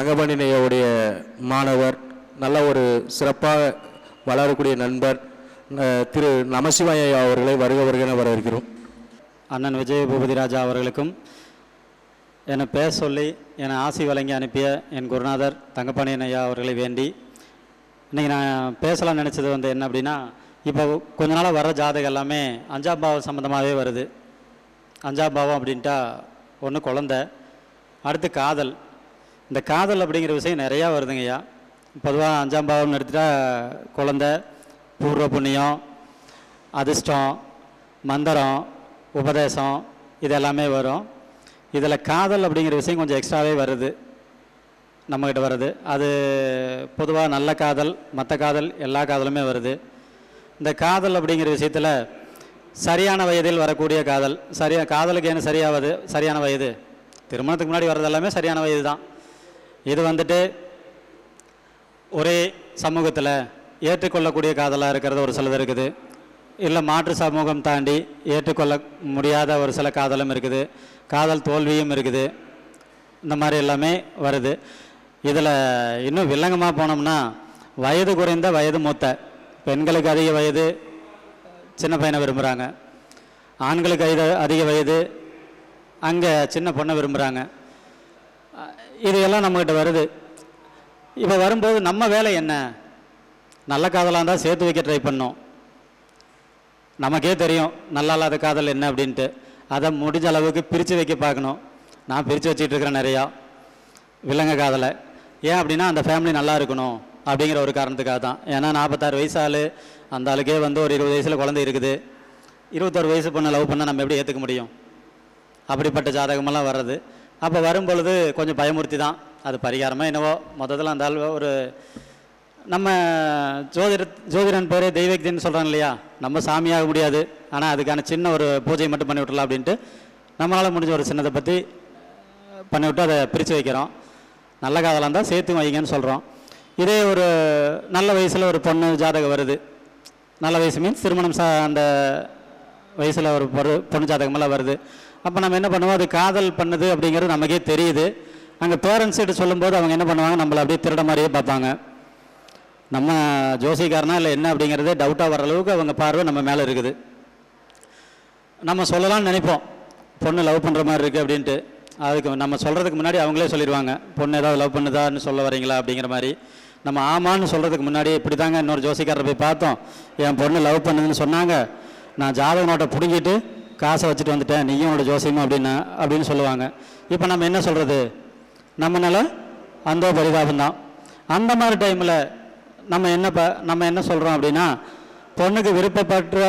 தங்கமணினையோடைய மாணவர் நல்ல ஒரு சிறப்பாக வளரக்கூடிய நண்பர் திரு நமசிவாய ஐயா அவர்களை வருக வருகன வரவேற்கிறோம். அண்ணன் விஜய பூபதி ராஜா அவர்களுக்கும் என்னை பேச சொல்லி என்னை ஆசி வழங்கி அனுப்பிய என் குருநாதர் தங்கப்பாண்டியன் ஐயா அவர்களை வேண்டி இன்றைக்கி நான் பேசலாம்னு நினச்சது வந்து என்ன அப்படின்னா இப்போ கொஞ்ச நாளாக வர ஜாதகம் எல்லாமே அஞ்சாம் பாவம் சம்மந்தமாகவே வருது. அஞ்சாம் பாவம் அப்படின்ட்டா ஒன்று குழந்த அடுத்து காதல். இந்த காதல் அப்படிங்கிற விஷயம் நிறையா வருதுங்கய்யா பொதுவாக அஞ்சாம் பாவம்னு எடுத்துட்டா குழந்த பூர்வ புண்ணியம் அதிர்ஷ்டம் மந்திரம் உபதேசம் இது எல்லாமே வரும். இதில் காதல் அப்படிங்கிற விஷயம் கொஞ்சம் எக்ஸ்ட்ராவே வருது. நம்மக்கிட்ட வருது. அது பொதுவாக நல்ல காதல் மற்ற காதல் எல்லா காதலுமே வருது. இந்த காதல் அப்படிங்கிற விஷயத்தில் சரியான வயதில் வரக்கூடிய காதல் சரியா காதலுக்கு என்ன சரியாவது சரியான வயது? திருமணத்துக்கு முன்னாடி வர்றது எல்லாமே சரியான வயது தான் இது வந்துட்டு ஒரே சமூகத்தில் ஏற்றுக்கொள்ளக்கூடிய காதலாக இருக்கிறது ஒரு சிலது இருக்குது. இல்லை மாற்று சமூகம் தாண்டி ஏற்றுக்கொள்ள முடியாத ஒரு சில காதலும் இருக்குது. காதல் தோல்வியும் இருக்குது. இந்த மாதிரி எல்லாமே வருது. இதில் இன்னும் வில்லங்கமாக போனோம்னா வயது குறைந்த வயது மூத்த. பெண்களுக்கு அதிக வயது சின்ன பையனை விரும்புகிறாங்க ஆண்களுக்கு அதிக அதிக வயது அங்கே சின்ன பொண்ணை விரும்புகிறாங்க இது எல்லாம் நம்மக்கிட்ட வருது. இப்போ வரும்போது நம்ம வேலை என்ன? நல்ல காதலாக இருந்தால் சேர்த்து வைக்க ட்ரை பண்ணோம் நமக்கே தெரியும் நல்லா இல்லாத காதல் என்ன அப்படின்ட்டு. அதை முடிஞ்ச அளவுக்கு பிரித்து வைக்க பார்க்கணும். நான் பிரித்து வச்சிட்ருக்கிறேன் நிறையா விலங்க காதலை. ஏன் அப்படின்னா அந்த ஃபேமிலி நல்லா இருக்கணும் அப்படிங்கிற ஒரு காரணத்துக்காக தான். ஏன்னா நாற்பத்தாறு வயசு ஆள் அந்த ஆளுக்கே வந்து ஒரு இருபது வயசில் குழந்தை இருக்குது. இருபத்தொரு வயசு பொண்ணை லவ் பண்ணால் நம்ம எப்படி ஏற்றுக்க முடியும்? அப்படிப்பட்ட ஜாதகமெல்லாம் வர்றது. அப்போ வரும்பொழுது கொஞ்சம் பயமுறுத்தி தான் அது பரிகாரமாக என்னவோ மொத்தத்தில் அந்த ஒரு நம்ம ஜோதிட ஜோதிடன் பேர் தெய்வக்தின்னு சொல்கிறாங்க இல்லையா? நம்ம சாமியாக முடியாது. ஆனால் அதுக்கான சின்ன ஒரு பூஜை மட்டும் பண்ணி விட்டுறலாம் அப்படின்ட்டு நம்மளால் முடிஞ்ச ஒரு சின்னதை பற்றி பண்ணிவிட்டு அதை பிரித்து வைக்கிறோம். நல்ல காதலாக இருந்தால் சேர்த்து வைங்கன்னு சொல்கிறோம் இதே ஒரு நல்ல வயசில் ஒரு பொண்ணு ஜாதகம் வருது. நல்ல வயசு மீன்ஸ் திருமணம் சா அந்த வயசில் ஒரு பொரு பொண்ணு ஜாதகமெல்லாம் வருது. அப்போ நம்ம என்ன பண்ணுவோம்? அது காதல் பண்ணுது அப்படிங்கிறது நமக்கே தெரியுது. அங்கே பேரண்ட்ஸ்கிட்ட சொல்லும்போது அவங்க என்ன பண்ணுவாங்க? நம்மளை அப்படியே திருட மாதிரியே பார்ப்பாங்க. நம்ம ஜோசிக்காரனா இல்லை என்ன அப்படிங்கிறதே டவுட்டாக வர அளவுக்கு அவங்க பார்வை நம்ம மேலே இருக்குது. நம்ம சொல்லலாம்னு நினைப்போம். பொண்ணு லவ் பண்ணுற மாதிரி இருக்குது அப்படின்ட்டு. அதுக்கு நம்ம சொல்கிறதுக்கு முன்னாடி அவங்களே சொல்லிடுவாங்க. பொண்ணு ஏதாவது லவ் பண்ணுதான்னு சொல்ல வரீங்களா அப்படிங்கிற மாதிரி. நம்ம ஆமான்னு சொல்கிறதுக்கு முன்னாடி இப்படி தாங்க இன்னொரு ஜோசிக்காரரை போய் பார்த்தோம். என் பொண்ணு லவ் பண்ணுதுன்னு சொன்னாங்க. நான் ஜாதக நோட்டை பிடுங்கிட்டு காசை வச்சுட்டு வந்துட்டேன் நீயும் உன்னோட ஜோசியமும் அப்படின்னா அப்படின்னு சொல்லுவாங்க. இப்போ நம்ம என்ன சொல்கிறது நம்மனால அந்த பரிதாபம் தான். அந்த மாதிரி டைமில் நம்ம என்ன ப நம்ம என்ன சொல்கிறோம் அப்படின்னா பொண்ணுக்கு விருப்பப்பட்ட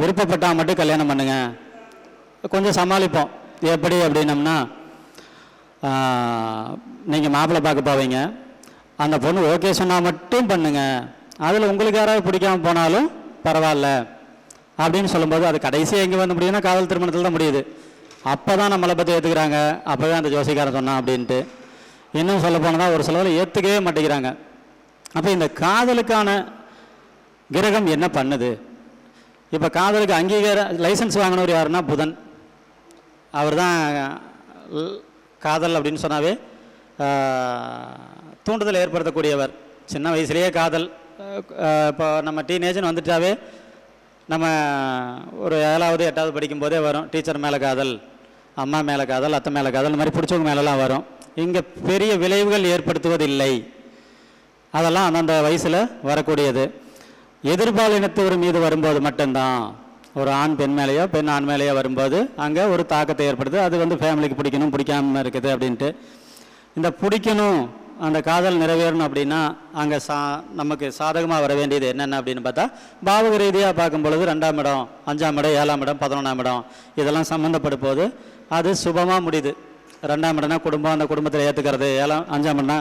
விருப்பப்பட்டால் மட்டும் கல்யாணம் பண்ணுங்க. கொஞ்சம் சமாளிப்போம். எப்படி அப்படின்னம்னா நீங்கள் மாப்பிள்ளை பார்க்க போவீங்க. அந்த பொண்ணு ஓகே சொன்னால் மட்டும் பண்ணுங்க. அதில் உங்களுக்கு யாராவது பிடிக்காம போனாலும் பரவாயில்ல. அப்படின்னு சொல்லும்போது அது கடைசியாக எங்கே வந்து முடியும்னா காதல் திருமணத்தில் தான் முடியுது. அப்போ தான் நம்மளை பற்றி ஏற்றுக்கிறாங்க அப்போவே அந்த ஜோசிக்காரன் சொன்னான் அப்படின்ட்டு. இன்னும் சொல்ல போனதா ஒரு சிலவில் ஏற்றுக்கவே மாட்டேங்கிறாங்க. அப்போ இந்த காதலுக்கான கிரகம் என்ன பண்ணுது? இப்போ காதலுக்கு அங்கீகார லைசன்ஸ் வாங்கினவர் யாருன்னா புதன். அவர் தான் காதல் அப்படின்னு சொன்னாவே தூண்டுதல் ஏற்படுத்தக்கூடியவர். சின்ன வயசுலேயே காதல் இப்போ நம்ம டீனேஜ்னு வந்துட்டாவே நம்ம ஒரு ஏழாவது எட்டாவது படிக்கும்போதே வரும். டீச்சர் மேலே காதல் அம்மா மேலே காதல் அத்தை மேலே காதல் இந்த மாதிரி பிடிச்சவங்க மேலெலாம் வரும். இங்கே பெரிய விளைவுகள் ஏற்படுத்துவதில்லை. அதெல்லாம் அந்தந்த வயசில் வரக்கூடியது. எதிர்பாலினத்தவர் மீது வரும்போது மட்டும்தான். ஒரு ஆண் பெண் மேலேயோ பெண் ஆண் மேலேயோ வரும்போது அங்கே ஒரு தாக்கத்தை ஏற்படுது. அது வந்து ஃபேமிலிக்கு பிடிக்கணும் பிடிக்காம இருக்குது அப்படின்ட்டு. இந்த பிடிக்கணும் அந்த காதல் நிறைவேறணும் அப்படின்னா அங்கே சா நமக்கு சாதகமாக வர வேண்டியது என்னென்ன அப்படின்னு பார்த்தா பாவக ரீதியாக பார்க்கும் பொழுது ரெண்டாம் இடம் அஞ்சாம் இடம் ஏழாம் இடம் பதினொன்றாம் இடம் இதெல்லாம் சம்மந்தப்படும் போது அது சுபமாக முடியுது. ரெண்டாம் இடம்னா குடும்பம் அந்த குடும்பத்தில் ஏற்றுக்கிறது ஏழாம் அஞ்சாம் இடம்னா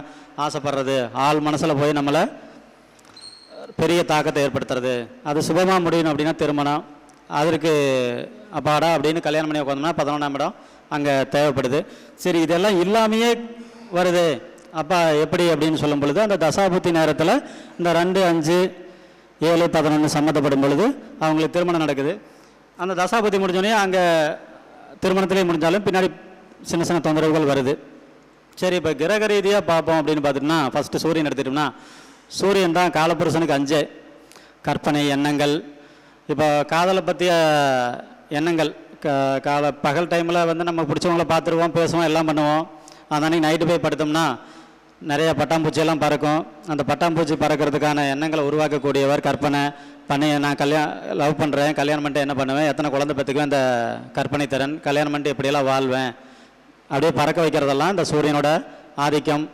ஆசைப்படுறது ஆள் மனசில் போய் நம்மளை பெரிய தாக்கத்தை ஏற்படுத்துறது. அது சுபமாக முடியணும் அப்படின்னா திருமணம். அதற்கு அப்பாடா அப்படின்னு கல்யாணம் பண்ணி உட்காந்தோம்னா பதினொன்றாம் இடம் அங்கே தேவைப்படுது. சரி இதெல்லாம் இல்லாமையே வருது. அப்போ எப்படி அப்படின்னு சொல்லும் பொழுது அந்த தசாபுத்தி நேரத்தில் இந்த ரெண்டு அஞ்சு ஏழு பதினொன்று சம்மந்தப்படும் பொழுது அவங்களுக்கு திருமணம் நடக்குது. அந்த தசாபுத்தி முடிஞ்சோடனே அங்கே திருமணத்திலே முடிஞ்சாலும் பின்னாடி சின்ன சின்ன தொந்தரவுகள் வருது. சரி இப்போ கிரக ரீதியாக பார்ப்போம் அப்படின்னு பார்த்துட்டோம்னா ஃபஸ்ட்டு சூரியன் எடுத்துட்டோம்னா சூரியன் தான் காலப்புருஷனுக்கு அஞ்சு. கற்பனை எண்ணங்கள். இப்போ காதலை பற்றிய எண்ணங்கள் க கால பகல் டைமில் வந்து நம்ம பிடிச்சவங்கள பார்த்துருவோம் பேசுவோம் எல்லாம் பண்ணுவோம். அந்த நைட்டு போய் படுத்தோம்னா நிறைய பட்டாம்பூச்சியெல்லாம் பறக்கும். அந்த பட்டாம்பூச்சி பறக்கிறதுக்கான எண்ணங்களை உருவாக்கக்கூடியவர் கற்பனை. பண்ணி நான் கல்யாணம் லவ் பண்ணுறேன் கல்யாணம் பண்ணிட்டு என்ன பண்ணுவேன்? எத்தனை குழந்தை பெற்றுக்குவேன்? அந்த கற்பனை திறன். கல்யாணம் பண்ணிட்டு எப்படியெல்லாம் வாழ்வேன்? அப்படியே பறக்க வைக்கிறதெல்லாம் இந்த சூரியனோட ஆதிக்கம்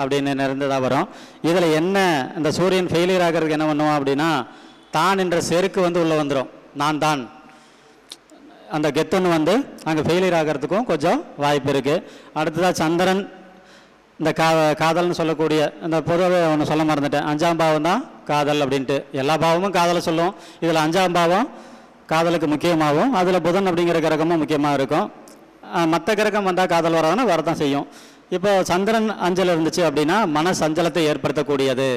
அப்படின்னு நிறைந்ததாக வரும். இதில் என்ன இந்த சூரியன் ஃபெயிலியர் ஆகிறதுக்கு என்ன பண்ணுவோம் அப்படின்னா தான் என்ற செருக்கு வந்து உள்ளே வந்துடும் நான் தான். அந்த கெத்துன்னு வந்து அங்கே ஃபெயிலியர் ஆகிறதுக்கும் கொஞ்சம் வாய்ப்பு இருக்குது அடுத்ததாக சந்திரன். இந்த கா காதல்னு சொல்லக்கூடிய இந்த பொதுவாகவே ஒன்று சொல்ல மறந்துட்டேன். அஞ்சாம் பாவம் தான் காதல் அப்படின்ட்டு. எல்லா பாவமும் காதலை சொல்லும். இதில் அஞ்சாம் பாவம் காதலுக்கு முக்கியமாகும். அதில் புதன் அப்படிங்கிற கிரகமும் முக்கியமாக இருக்கும். மற்ற கிரகம் வந்தால் காதல் வராதுன்னா வரதான் செய்யும். இப்போ சந்திரன் அஞ்சல் இருந்துச்சு அப்படின்னா மன சஞ்சலத்தை ஏற்படுத்தக்கூடியது.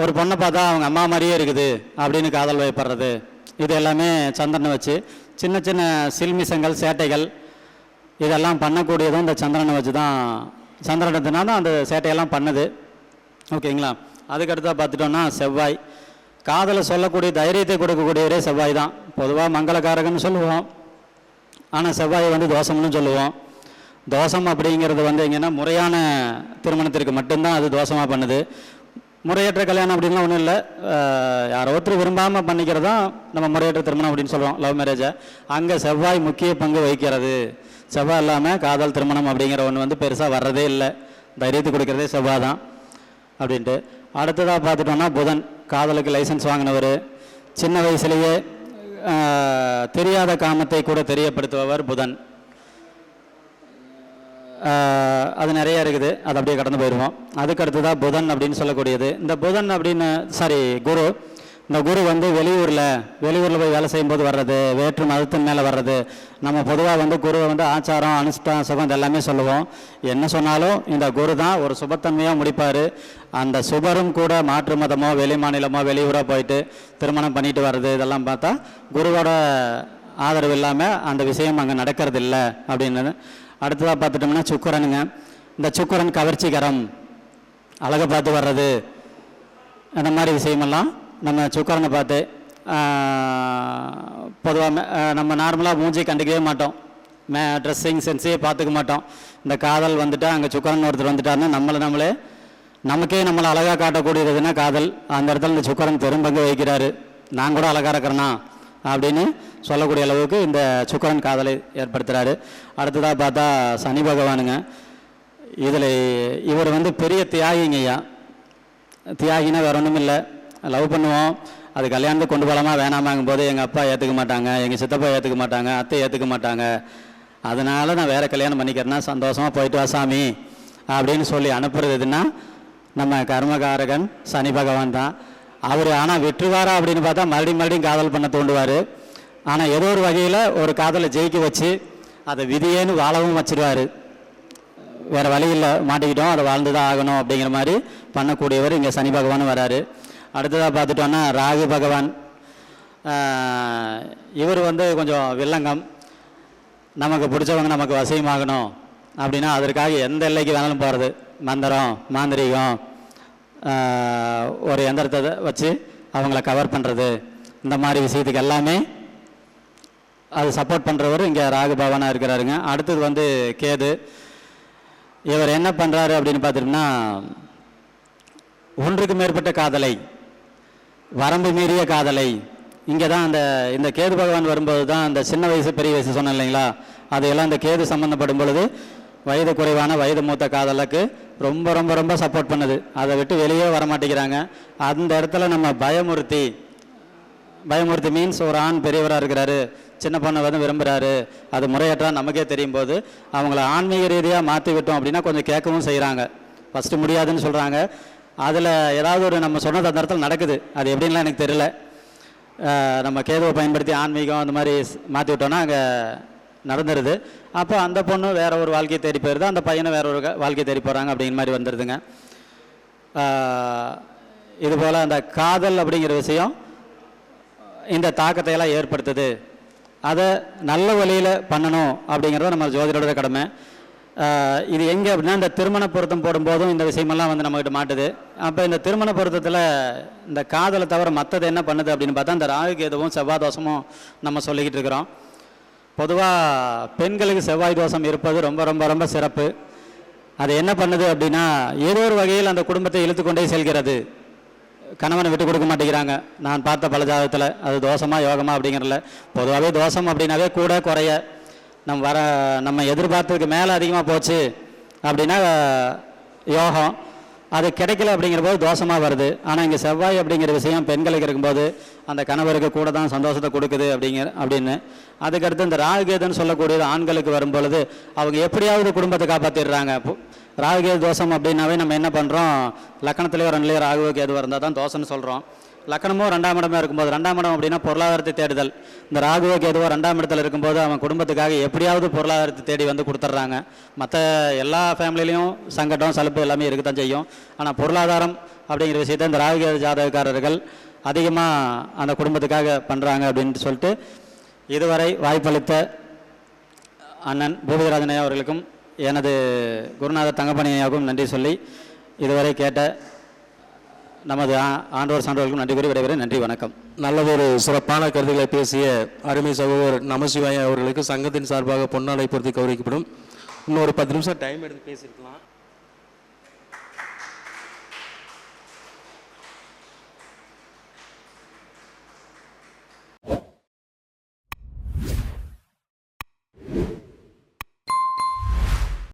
ஒரு பொண்ணை பார்த்தா அவங்க அம்மா மாதிரியே இருக்குது அப்படின்னு காதல் வயப்படுறது. இது எல்லாமே சந்திரனை வச்சு. சின்ன சின்ன சில்மிசங்கள் சேட்டைகள் இதெல்லாம் பண்ணக்கூடியதும் இந்த சந்திரனை வச்சு தான் சந்திரனத்தினா தான் அந்த சேட்டையெல்லாம் பண்ணுது. ஓகேங்களா? அதுக்கடுத்தா பார்த்துட்டோம்னா செவ்வாய். காதலை சொல்லக்கூடிய தைரியத்தை கொடுக்கக்கூடியவரே செவ்வாய் தான். பொதுவாக மங்களக்காரகன்னு சொல்லுவோம். ஆனால் செவ்வாயை வந்து தோஷம்னு சொல்லுவோம். தோஷம் அப்படிங்கிறது வந்து எங்கன்னா முறையான திருமணத்திற்கு மட்டும்தான் அது தோஷமாக பண்ணுது. முறையற்ற கல்யாணம் அப்படின்லாம் ஒன்றும் இல்லை. யாரோ ஒருத்தர் விரும்பாமல் பண்ணிக்கிறதான் நம்ம முறையற்ற திருமணம் அப்படின்னு சொல்லுவோம் லவ் மேரேஜை. அங்கே செவ்வாய் முக்கிய பங்கு வகிக்கிறது. செவ்வாய் இல்லாமல் காதல் திருமணம் அப்படிங்கிற ஒன்று வந்து பெருசாக வர்றதே இல்லை. தைரியத்து கொடுக்கறதே செவ்வாய் தான் அப்படின்ட்டு. அடுத்ததாக பார்த்துட்டோம்னா புதன் காதலுக்கு லைசன்ஸ் வாங்கினவர். சின்ன வயசுலேயே தெரியாத காமத்தை கூட தெரியப்படுத்துபவர் புதன். அது நிறைய இருக்குது. அது அப்படியே கடந்து போயிடுவோம் அதுக்கு அடுத்ததாக புதன் அப்படின்னு சொல்லக்கூடியது. இந்த புதன் அப்படின்னு சாரி குரு இந்த குரு வந்து வெளியூரில் வெளியூரில் போய் வேலை செய்யும்போது வர்றது வேற்று மதத்தின் மேலே வர்றது நம்ம பொதுவாக வந்து குருவை வந்து ஆச்சாரம் அனுஷ்டான சுகம் இது எல்லாமே சொல்லுவோம். என்ன சொன்னாலும் இந்த குரு தான் ஒரு சுபத்தன்மையாக முடிப்பார். அந்த சுபரும் கூட மாற்று மதமோ வெளி மாநிலமோ வெளியூராக போயிட்டு திருமணம் பண்ணிட்டு வர்றது இதெல்லாம் பார்த்தா குருவோட ஆதரவு இல்லாமல் அந்த விஷயம் அங்கே நடக்கிறது இல்லை அப்படின்னு. அடுத்ததாக பார்த்துட்டோம்னா சுக்கரனுங்க. இந்த சுக்கரன் கவர்ச்சிகரம் அழகை பார்த்து வர்றது அந்த மாதிரி விஷயமெல்லாம் நம்ம சுக்கரனை பார்த்து பொதுவாக நம்ம நார்மலாக மூஞ்சி கண்டுக்கவே மாட்டோம். மே ட்ரெஸ்ஸிங் சென்ஸே பார்த்துக்க மாட்டோம். இந்த காதல் வந்துட்டால் அங்கே சுக்கரன் ஒருத்தர் வந்துட்டாருன்னா நம்மளை நம்மளே நமக்கே நம்மளை அழகாக காட்டக்கூடியதுன்னா காதல். அந்த இடத்துல இந்த சுக்கரன் பெரும்பங்கு வைக்கிறாரு நான் கூட அழகாக இருக்கிறனா? அப்படின்னு சொல்லக்கூடிய அளவுக்கு இந்த சுக்கரன் காதலை ஏற்படுத்துகிறாரு அடுத்ததாக பார்த்தா சனி பகவானுங்க. இதில் இவர் வந்து பெரிய தியாகிங்க ஐயா. தியாகினா வேற ஒன்றும் இல்லை லவ் பண்ணுவோம். அது கல்யாணத்துக்கு கொண்டு போகலாமா வேணாமாங்கும் போது எங்கள் அப்பா ஏற்றுக்க மாட்டாங்க எங்கள் சித்தப்பா ஏற்றுக்க மாட்டாங்க அத்தை ஏற்றுக்க மாட்டாங்க. அதனால் நான் வேறு கல்யாணம் பண்ணிக்கிறேன்னா சந்தோஷமாக போயிட்டு வா சாமி அப்படின்னு சொல்லி அனுப்புறது எதுன்னா நம்ம கர்மகாரகன் சனி பகவான் தான். அவர் ஆனால் வெற்றுவாரா அப்படின்னு பார்த்தா மறுபடியும் மறுபடியும் காதல் பண்ண தூண்டுவார். ஆனால் ஏதோ ஒரு வகையில் ஒரு காதலை ஜெயிக்க வச்சு அதை விதியேன்னு வாழவும் வச்சிருவார். வேறு வழியில் மாட்டிக்கிட்டோம் அதை வாழ்ந்து தான் ஆகணும் அப்படிங்கிற மாதிரி பண்ணக்கூடியவர் இங்கே சனி பகவான் வராரு. அடுத்ததாக பார்த்துட்டோன்னா ராகு பகவான். இவர் வந்து கொஞ்சம் வில்லங்கம். நமக்கு பிடிச்சவங்க நமக்கு வசியமாகணும். அப்படின்னா அதற்காக எந்த எல்லைக்கு வேணாலும் போகிறது மந்திரம் மாந்திரீகம் ஒரு எந்திரத்தை வச்சு அவங்கள கவர் பண்ணுறது இந்த மாதிரி விஷயத்துக்கு எல்லாமே அது சப்போர்ட் பண்ணுறவர் இங்கே ராகு பகவானாக இருக்கிறாருங்க. அடுத்தது வந்து கேது. இவர் என்ன பண்ணுறாரு அப்படின்னு பார்த்துட்டோம்னா ஒன்றுக்கு மேற்பட்ட காதலை வரம்பு மீறிய காதலை. இங்கே தான் அந்த இந்த கேது பகவான் வரும்போது தான் அந்த சின்ன வயசு பெரிய வயசு சொன்னேன் இல்லைங்களா? அதையெல்லாம் இந்த கேது சம்மந்தப்படும் பொழுது வயது குறைவான வயது மூத்த காதலுக்கு ரொம்ப ரொம்ப ரொம்ப சப்போர்ட் பண்ணுது. அதை விட்டு வெளியே வர மாட்டேங்கிறாங்க அந்த இடத்துல நம்ம பயமுறுத்தி பயமுறுத்தி மீன்ஸ் ஒரு ஆண் பெரியவராக இருக்கிறாரு சின்ன பொண்ணை வந்து விரும்புகிறாரு அது முறையற்றா நமக்கே தெரியும் போது அவங்கள ஆன்மீக ரீதியாக மாற்றி விட்டோம் அப்படின்னா கொஞ்சம் கேட்கவும் செய்கிறாங்க ஃபஸ்ட்டு முடியாதுன்னு சொல்கிறாங்க அதில் ஏதாவது ஒரு நம்ம சொன்னது அந்த இடத்துல நடக்குது. அது எப்படின்லாம் எனக்கு தெரியல. நம்ம கேதுவை பயன்படுத்தி ஆன்மீகம் அந்த மாதிரி மாற்றி விட்டோன்னா அங்கே நடந்துருது. அப்போ அந்த பொண்ணு வேற ஒரு வாழ்க்கையை தேடி போயிருது. அந்த பையனை வேற ஒரு வாழ்க்கையை தேடி போகிறாங்க அப்படிங்கிற மாதிரி வந்துடுதுங்க இதுபோல் இது போல் அந்த காதல் அப்படிங்கிற விஷயம் இந்த தாக்கத்தை எல்லாம் ஏற்படுத்துது. அதை நல்ல வழியில் பண்ணணும் அப்படிங்கிறது நம்ம ஜோதிடரோட கடமை. இது எங்கே அப்படின்னா இந்த திருமண பொருத்தம் போடும்போதும் இந்த விஷயமெல்லாம் வந்து நம்மகிட்ட மாட்டுது. அப்போ இந்த திருமண பொருத்தத்தில் இந்த காதலை தவிர மற்றது என்ன பண்ணுது அப்படின்னு பார்த்தா இந்த ராகு எதுவும் செவ்வாய் தோஷமும் நம்ம சொல்லிக்கிட்டு இருக்கிறோம். பொதுவாக பெண்களுக்கு செவ்வாய் தோஷம் இருப்பது ரொம்ப ரொம்ப ரொம்ப சிறப்பு. அது என்ன பண்ணுது அப்படின்னா ஏதோ ஒரு வகையில் அந்த குடும்பத்தை இழுத்துக்கொண்டே செல்கிறது. கணவனை விட்டு கொடுக்க மாட்டேங்கிறாங்க. நான் பார்த்த பல ஜாதகத்தில் அது தோஷமா யோகமா அப்படிங்கிறல பொதுவாகவே தோஷம் அப்படின்னாவே கூட குறைய. நம்ம வர நம்ம எதிர்பார்த்ததுக்கு மேலே அதிகமாக போச்சு அப்படின்னா யோகம். அது கிடைக்கல அப்படிங்கிற போது தோஷமாக வருது. ஆனால் இங்கே செவ்வாய் அப்படிங்கிற விஷயம் பெண்களுக்கு இருக்கும்போது அந்த கணவருக்கு கூட தான் சந்தோஷத்தை கொடுக்குது அப்படிங்கிற அப்படின்னு. அதுக்கடுத்து இந்த ராகுகேதுன்னு சொல்லக்கூடியது ஆண்களுக்கு வரும் பொழுது அவங்க எப்படியாவது குடும்பத்தை காப்பாற்றிடுறாங்க ராகுகேது தோஷம் அப்படின்னாவே நம்ம என்ன பண்ணுறோம் லக்கணத்துலேயோ ரெண்டுலேயோ ராகுவுக்கு கேது இருந்தால் தான் தோஷம்னு சொல்கிறோம் லக்கணமும் ரெண்டாம் இடமா இருக்கும்போது ரெண்டாம் இடம் அப்படின்னா பொருளாதாரத்தை தேடுதல். இந்த ராகுவோ கேதுவோ ரெண்டாம் இடத்துல இருக்கும்போது அவன் குடும்பத்துக்காக எப்படியாவது பொருளாதாரத்தை தேடி வந்து கொடுத்துட்றாங்க மற்ற எல்லா ஃபேமிலிலையும் சங்கடம் சலுப்பு எல்லாமே இருக்க தான் செய்யும். ஆனால் பொருளாதாரம் அப்படிங்கிற விஷயத்தை இந்த ராகு கேது ஜாதகக்காரர்கள் அதிகமாக அந்த குடும்பத்துக்காக பண்ணுறாங்க அப்படின்ட்டு சொல்லிட்டு இதுவரை வாய்ப்பளித்த அண்ணன் பூபதிராஜனையா அவர்களுக்கும் எனது குருநாதர் தங்கப்பணியாகவும் நன்றி சொல்லி இதுவரை கேட்ட நமது ஆண்டவர் சான்றோர்களுக்கும் நன்றி கூறி விடைபெறுகிறேன். நன்றி வணக்கம். நல்லதொரு சிறப்பான கருத்துக்களை பேசிய அருமை சகோதரர் நமசிவாய அவர்களுக்கு சங்கத்தின் சார்பாக பொன்னாடை பொருத்தி கௌரவிக்கப்படும். இன்னொரு பத்து நிமிஷம் டைம் எடுத்து பேசியிருக்கலாம்.